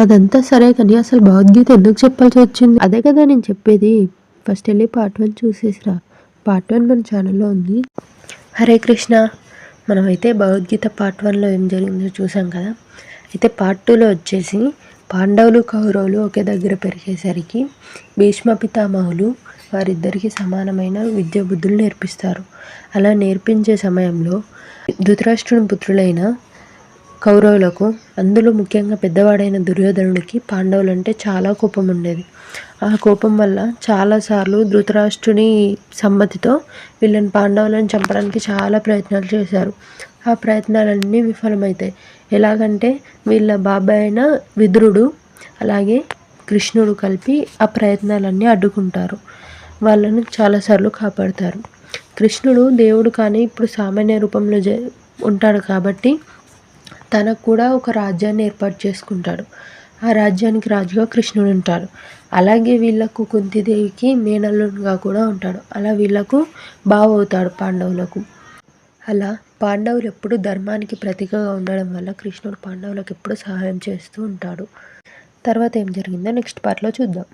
అదంతా సరే కానీ అసలు భగవద్గీత ఎందుకు చెప్పాల్సి వచ్చింది? అదే కదా నేను చెప్పేది. ఫస్ట్ వెళ్ళి పార్ట్ వన్ చూసేసిరా. పార్ట్ వన్ మన ఛానల్లో ఉంది. హరే కృష్ణ. మనమైతే భగవద్గీత పార్ట్ వన్లో ఏం జరిగిందో చూసాం కదా. అయితే పార్ట్ టూలో వచ్చేసి పాండవులు కౌరవులు ఒకే దగ్గర పెరిగేసరికి భీష్మ పితామహులు వారిద్దరికీ సమానమైన విద్యా బుద్ధులు నేర్పిస్తారు. అలా నేర్పించే సమయంలో ధృతరాష్ట్రుని పుత్రులైన కౌరవులకు అందులో ముఖ్యంగా పెద్దవాడైన దుర్యోధనుడికి పాండవులంటే చాలా కోపం ఉండేది ఆ కోపం వల్ల చాలాసార్లు ధృతరాష్ట్రుని సమ్మతితో వీళ్ళని పాండవులను చంపడానికి చాలా ప్రయత్నాలు చేశారు. ఆ ప్రయత్నాలన్నీ విఫలమవుతాయి ఎలాగంటే వీళ్ళ బాబాయ్ అయిన విదురుడు అలాగే కృష్ణుడు కలిపి ఆ ప్రయత్నాలన్నీ అడ్డుకుంటారు. వాళ్ళను చాలాసార్లు కాపాడతారు. కృష్ణుడు దేవుడు కానీ ఇప్పుడు సామాన్య రూపంలో జ ఉంటాడు కాబట్టి తనకు కూడా ఒక రాజ్యాన్ని ఏర్పాటు చేసుకుంటాడు. ఆ రాజ్యానికి రాజుగా కృష్ణుడు ఉంటాడు. అలాగే వీళ్ళకు కుంతిదేవికి మేనల్లునిగా కూడా ఉంటాడు. అలా వీళ్ళకు బావ అవుతాడు పాండవులకు. అలా పాండవులు ఎప్పుడు ధర్మానికి ప్రతీకగా ఉండడం వల్ల కృష్ణుడు పాండవులకు ఎప్పుడు సహాయం చేస్తూ ఉంటాడు. తర్వాత ఏం జరిగిందో నెక్స్ట్ పార్ట్లో చూద్దాం.